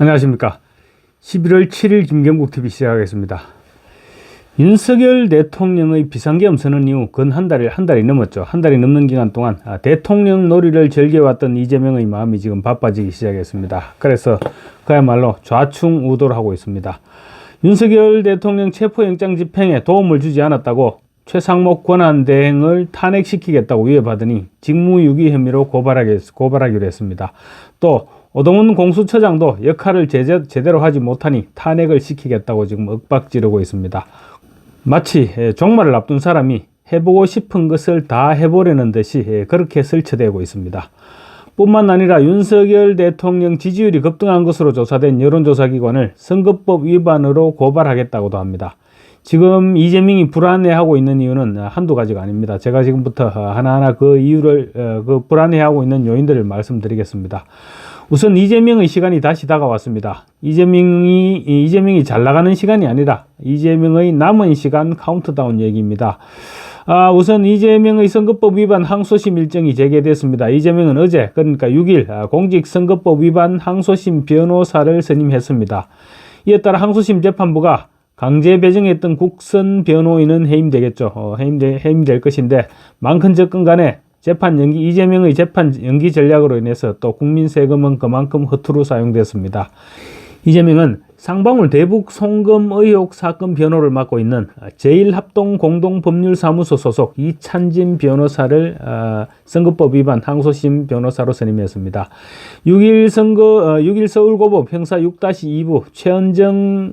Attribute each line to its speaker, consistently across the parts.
Speaker 1: 안녕하십니까. 11월 7일 김경국 TV 시작하겠습니다. 윤석열 대통령의 비상계엄 선언 이후 근 한 달이 한 달이 넘었죠. 한 달이 넘는 기간 동안 아, 대통령 놀이를 즐겨왔던 이재명의 마음이 지금 바빠지기 시작했습니다. 그래서 그야말로 좌충우돌 하고 있습니다. 윤석열 대통령 체포영장 집행에 도움을 주지 않았다고 최상목 권한대행을 탄핵시키겠다고 위협하더니 직무유기 혐의로 고발하기, 고발하기로 했습니다. 또 오동훈 공수처장도 역할을 제제, 제대로 하지 못하니 탄핵을 시키겠다고 지금 윽박지르고 있습니다. 마치 예, 종말을 앞둔 사람이 해보고 싶은 것을 다 해보려는 듯이 예, 그렇게 설치되고 있습니다. 뿐만 아니라 윤석열 대통령 지지율이 급등한 것으로 조사된 여론조사기관을 선거법 위반으로 고발하겠다고도 합니다. 지금 이재명이 불안해하고 있는 이유는 한두 가지가 아닙니다. 제가 지금부터 하나하나 그 이유를, 어, 그 불안해하고 있는 요인들을 말씀드리겠습니다. 우선 이재명의 시간이 다시 다가왔습니다. 이재명이, 이재명이 잘 나가는 시간이 아니라 이재명의 남은 시간 카운트다운 얘기입니다. 아, 우선 이재명의 선거법 위반 항소심 일정이 재개됐습니다. 이재명은 어제, 그러니까 6일 아, 공직선거법 위반 항소심 변호사를 선임했습니다. 이에 따라 항소심 재판부가 강제 배정했던 국선 변호인은 해임되겠죠. 어, 해임되, 해임될 것인데 많건 적건 간에 재판 연기 이재명의 재판 연기 전략으로 인해서 또 국민 세금은 그만큼 허투루 사용됐습니다. 이재명은 상방울 대북 송금 의혹 사건 변호를 맡고 있는 제1합동공동법률사무소 소속 이찬진 변호사를 어, 선거법 위반 항소심 변호사로 선임했습니다. 6일 선거 어, 6일 서울고법 형사 6-2부 최은정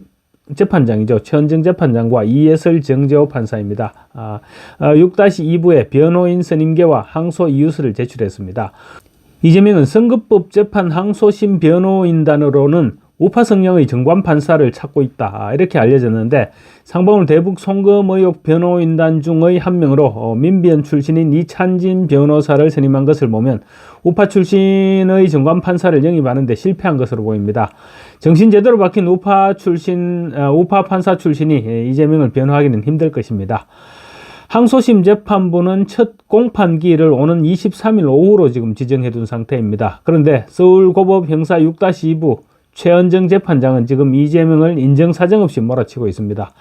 Speaker 1: 재판장이죠. 최은정 재판장과 이예설 정재호 판사입니다. 아, 6-2부의 변호인 선임계와 항소 이유서를 제출했습니다. 이재명은 선거법 재판 항소심 변호인단으로는 우파 성향의 정관 판사를 찾고 있다. 아, 이렇게 알려졌는데 상방울 대북 송금 의혹 변호인단 중의 한 명으로 어, 민변 출신인 이찬진 변호사를 선임한 것을 보면 우파 출신의 정관 판사를 영입하는데 실패한 것으로 보입니다. 정신 제대로 박힌 우파 출신 어, 우파 판사 출신이 예, 이재명을 변호하기는 힘들 것입니다. 항소심 재판부는 첫 공판기일을 오는 23일 오후로 지금 지정해 둔 상태입니다. 그런데 서울고법 형사 6-2부 최은정 재판장은 지금 이재명을 인정 사정 없이 몰아치고 있습니다.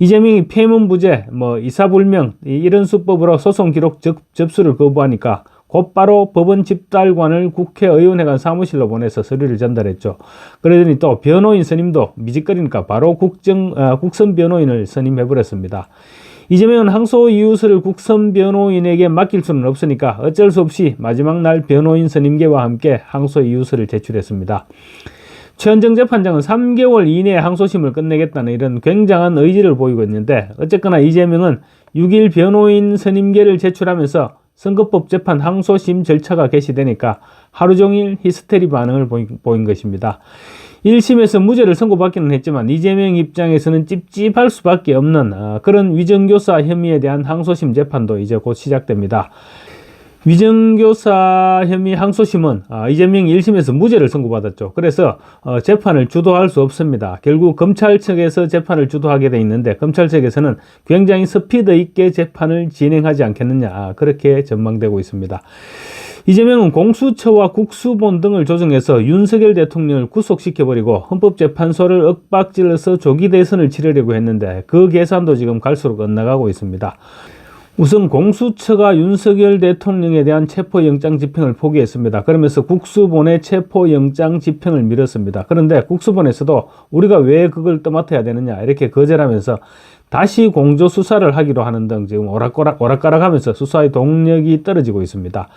Speaker 1: 이재명이 폐문부재, 뭐 이사불명 이런 수법으로 소송 기록 접, 접수를 거부하니까 곧바로 법원 집달관을 국회의원회관 사무실로 보내서 서류를 전달했죠. 그러더니 또 변호인 선임도 미직거리니까 바로 국정, 어, 국선 변호인을 선임해버렸습니다. 이재명은 항소 이유서를 국선 변호인에게 맡길 수는 없으니까 어쩔 수 없이 마지막 날 변호인 선임계와 함께 항소 이유서를 제출했습니다. 최현정 재판장은 3개월 이내에 항소심을 끝내겠다는 이런 굉장한 의지를 보이고 있는데 어쨌거나 이재명은 6일 변호인 선임계를 제출하면서 선거법 재판 항소심 절차가 개시되니까 하루 종일 히스테리 반응을 보인, 것입니다. 1심에서 무죄를 선고받기는 했지만 이재명 입장에서는 찝찝할 수밖에 없는 어, 그런 위정교사 혐의에 대한 항소심 재판도 이제 곧 시작됩니다. 위정교사 혐의 항소심은 아, 이재명 1심에서 무죄를 선고받았죠. 그래서 어, 재판을 주도할 수 없습니다. 결국 검찰 측에서 재판을 주도하게 돼 있는데 검찰 측에서는 굉장히 스피드 있게 재판을 진행하지 않겠느냐 아, 그렇게 전망되고 있습니다. 이재명은 공수처와 국수본 등을 조정해서 윤석열 대통령을 구속시켜버리고 헌법재판소를 윽박질러서 조기 대선을 치르려고 했는데 그 계산도 지금 갈수록 엇나가고 있습니다. 우선 공수처가 윤석열 대통령에 대한 체포영장 집행을 포기했습니다. 그러면서 국수본의 체포영장 집행을 미뤘습니다. 그런데 국수본에서도 우리가 왜 그걸 떠맡아야 되느냐 이렇게 거절하면서 다시 공조 수사를 하기로 하는 등 지금 오락가락, 오락가락 하면서 수사의 동력이 떨어지고 있습니다.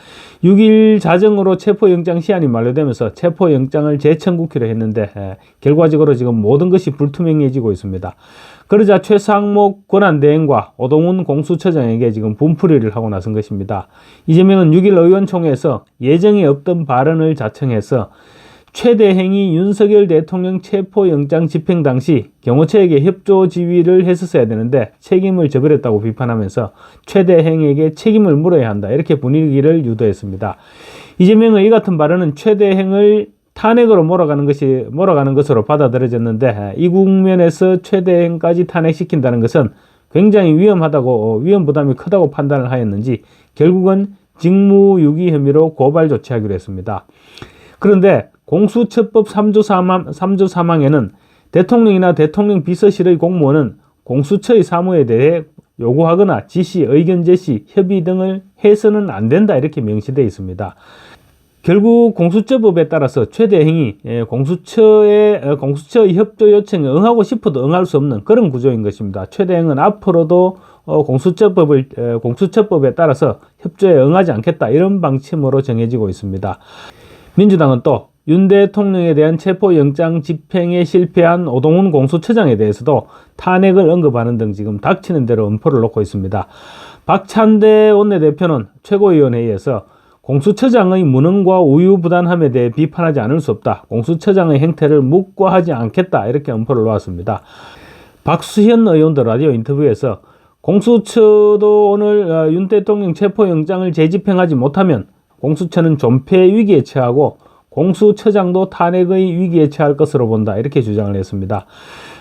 Speaker 1: 6일 자정으로 체포영장 시한이 만료되면서 체포영장을 재청구키로 했는데 에, 결과적으로 지금 모든 것이 불투명해지고 있습니다. 그러자 최상목 권한대행과 오동훈 공수처장에게 지금 분풀이를 하고 나선 것입니다. 이재명은 6일 의원총회에서 예정에 없던 발언을 자청해서 최 대행이 윤석열 대통령 체포영장 집행 당시 경호처에게 협조 지휘를 했었어야 되는데 책임을 져버렸다고 비판하면서 최 대행에게 책임을 물어야 한다. 이렇게 분위기를 유도했습니다. 이재명의 이 같은 발언은 최 대행을 탄핵으로 몰아가는 것이 몰아가는 것으로 받아들여졌는데 이 국면에서 최 대행까지 탄핵시킨다는 것은 굉장히 위험하다고 위험 부담이 크다고 판단을 하였는지 결국은 직무유기 혐의로 고발 조치하기로 했습니다. 그런데 공수처법 3조 3항, 3조 3항에는 대통령이나 대통령 비서실의 공무원은 공수처의 사무에 대해 요구하거나 지시, 의견 제시, 협의 등을 해서는 안 된다 이렇게 명시되어 있습니다. 결국 공수처법에 따라서 최대행이 예, 공수처의 어, 공수처의 협조 요청에 응하고 싶어도 응할 수 없는 그런 구조인 것입니다. 최대 행은 앞으로도 어, 공수처법을 에, 공수처법에 따라서 협조에 응하지 않겠다 이런 방침으로 정해지고 있습니다. 민주당은 또 윤 대통령에 대한 체포영장 집행에 실패한 오동훈 공수처장에 대해서도 탄핵을 언급하는 등 지금 닥치는 대로 엄포를 놓고 있습니다. 박찬대 원내대표는 최고위원회의에서 공수처장의 무능과 우유부단함에 대해 비판하지 않을 수 없다. 공수처장의 행태를 묵과하지 않겠다. 이렇게 엄포를 놓았습니다. 박수현 의원도 라디오 인터뷰에서 공수처도 오늘 어, 윤 대통령 체포영장을 재집행하지 못하면 공수처는 존폐 위기에 처하고 공수처장도 탄핵의 위기에 처할 것으로 본다. 이렇게 주장을 했습니다.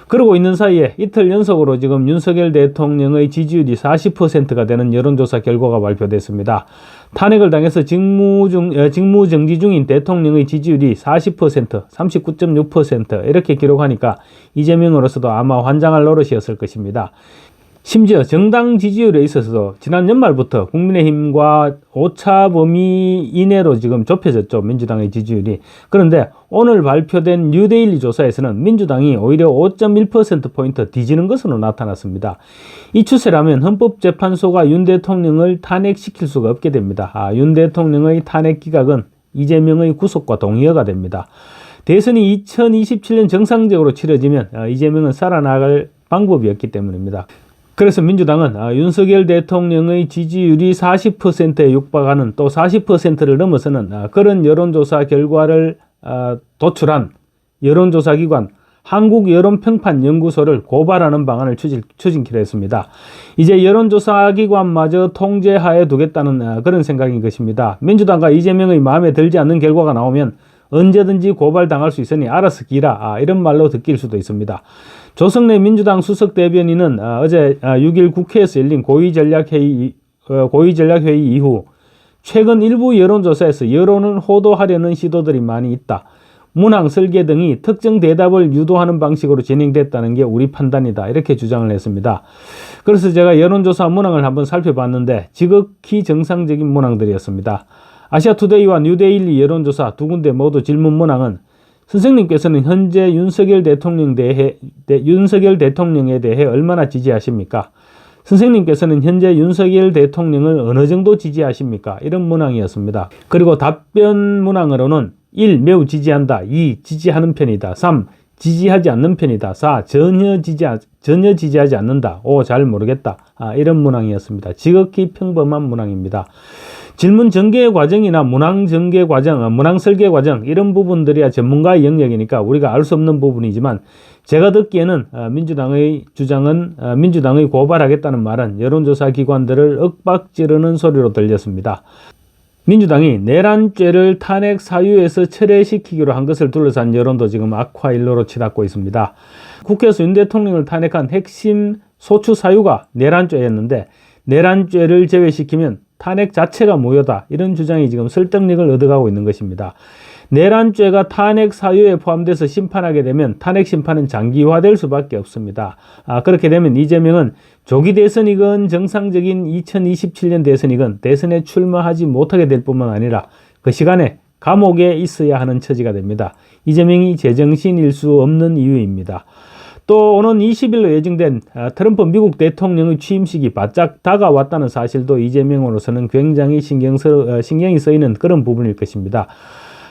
Speaker 1: 그러고 있는 사이에 이틀 연속으로 지금 윤석열 대통령의 지지율이 40%가 되는 여론조사 결과가 발표됐습니다. 탄핵을 당해서 직무 중, 어, 직무 정지 중인 대통령의 지지율이 40%, 39.6% 이렇게 기록하니까 이재명으로서도 아마 환장할 노릇이었을 것입니다. 심지어 정당 지지율에 있어서도 지난 연말부터 국민의힘과 오차 범위 이내로 지금 좁혀졌죠. 민주당의 지지율이. 그런데 오늘 발표된 뉴데일리 조사에서는 민주당이 오히려 5.1%포인트 뒤지는 것으로 나타났습니다. 이 추세라면 헌법재판소가 윤 대통령을 탄핵시킬 수가 없게 됩니다. 아, 윤 대통령의 탄핵 기각은 이재명의 구속과 동의어가 됩니다. 대선이 2027년 정상적으로 치러지면 어, 이재명은 살아나갈 방법이 없기 때문입니다. 그래서 민주당은 아, 윤석열 대통령의 지지율이 40%에 육박하는 또 40%를 넘어서는 아, 그런 여론조사 결과를 아, 도출한 여론조사기관 한국여론평판연구소를 고발하는 방안을 추진, 추진키로 했습니다. 이제 여론조사기관마저 통제하에 두겠다는 아, 그런 생각인 것입니다. 민주당과 이재명의 마음에 들지 않는 결과가 나오면 언제든지 고발당할 수 있으니 알아서 기라 아, 이런 말로 듣길 수도 있습니다. 조성래 민주당 수석 대변인은 아, 어제 6일 국회에서 열린 고위전략회의, 어, 고위전략회의 이후 최근 일부 여론조사에서 여론을 호도하려는 시도들이 많이 있다. 문항, 설계 등이 특정 대답을 유도하는 방식으로 진행됐다는 게 우리 판단이다. 이렇게 주장을 했습니다. 그래서 제가 여론조사 문항을 한번 살펴봤는데 지극히 정상적인 문항들이었습니다. 아시아투데이와 뉴데일리 여론조사 두 군데 모두 질문 문항은 선생님께서는 현재 윤석열 대통령 대해, 대, 윤석열 대통령에 대해 얼마나 지지하십니까? 선생님께서는 현재 윤석열 대통령을 어느 정도 지지하십니까? 이런 문항이었습니다. 그리고 답변 문항으로는 1. 매우 지지한다. 2. 지지하는 편이다. 3. 지지하지 않는 편이다. 4. 전혀 지지 전혀 지지하지 않는다. 5. 잘 모르겠다. 아, 이런 문항이었습니다. 지극히 평범한 문항입니다. 질문 전개 과정이나 문항 전개 과정, 어, 문항 설계 과정 이런 부분들이야 전문가의 영역이니까 우리가 알 수 없는 부분이지만 제가 듣기에는 어, 민주당의 주장은 어, 민주당의 고발하겠다는 말은 여론조사 기관들을 윽박지르는 소리로 들렸습니다. 민주당이 내란죄를 탄핵 사유에서 철회시키기로 한 것을 둘러싼 여론도 지금 악화일로로 치닫고 있습니다. 국회에서 윤 대통령을 탄핵한 핵심 소추 사유가 내란죄였는데 내란죄를 제외시키면 탄핵 자체가 무효다. 이런 주장이 지금 설득력을 얻어가고 있는 것입니다. 내란죄가 탄핵 사유에 포함돼서 심판하게 되면 탄핵 심판은 장기화될 수밖에 없습니다. 아, 그렇게 되면 이재명은 조기 대선이건 정상적인 2027년 대선이건 대선에 출마하지 못하게 될 뿐만 아니라 그 시간에 감옥에 있어야 하는 처지가 됩니다. 이재명이 제정신일 수 없는 이유입니다. 또 오는 20일로 예정된 아, 트럼프 미국 대통령의 취임식이 바짝 다가왔다는 사실도 이재명으로서는 굉장히 신경 써, 신경이 쓰이는 그런 부분일 것입니다.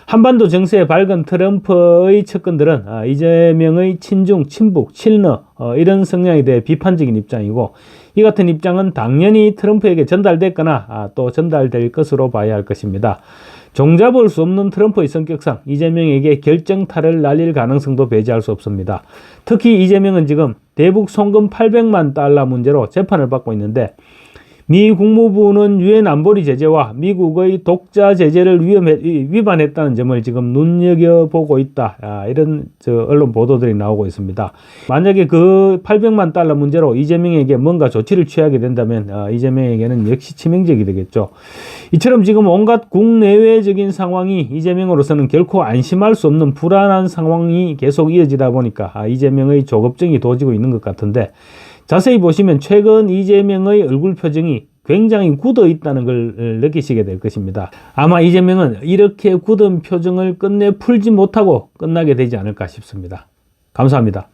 Speaker 1: 한반도 정세에 밝은 트럼프의 측근들은 아, 이재명의 친중, 친북, 친러 어, 이런 성향에 대해 비판적인 입장이고 이 같은 입장은 당연히 트럼프에게 전달됐거나 아, 또 전달될 것으로 봐야 할 것입니다. 종잡을 수 없는 트럼프의 성격상 이재명에게 결정타를 날릴 가능성도 배제할 수 없습니다. 특히 이재명은 지금 대북 송금 800만 달러 문제로 재판을 받고 있는데 미 국무부는 유엔 안보리 제재와 미국의 독자 제재를 위험해, 위반했다는 점을 지금 눈여겨보고 있다. 아, 이런 저 언론 보도들이 나오고 있습니다. 만약에 그 800만 달러 문제로 이재명에게 뭔가 조치를 취하게 된다면 아, 이재명에게는 역시 치명적이 되겠죠. 이처럼 지금 온갖 국내외적인 상황이 이재명으로서는 결코 안심할 수 없는 불안한 상황이 계속 이어지다 보니까 아, 이재명의 조급증이 도지고 있는 것 같은데 자세히 보시면 최근 이재명의 얼굴 표정이 굉장히 굳어 있다는 걸 느끼시게 될 것입니다. 아마 이재명은 이렇게 굳은 표정을 끝내 풀지 못하고 끝나게 되지 않을까 싶습니다. 감사합니다.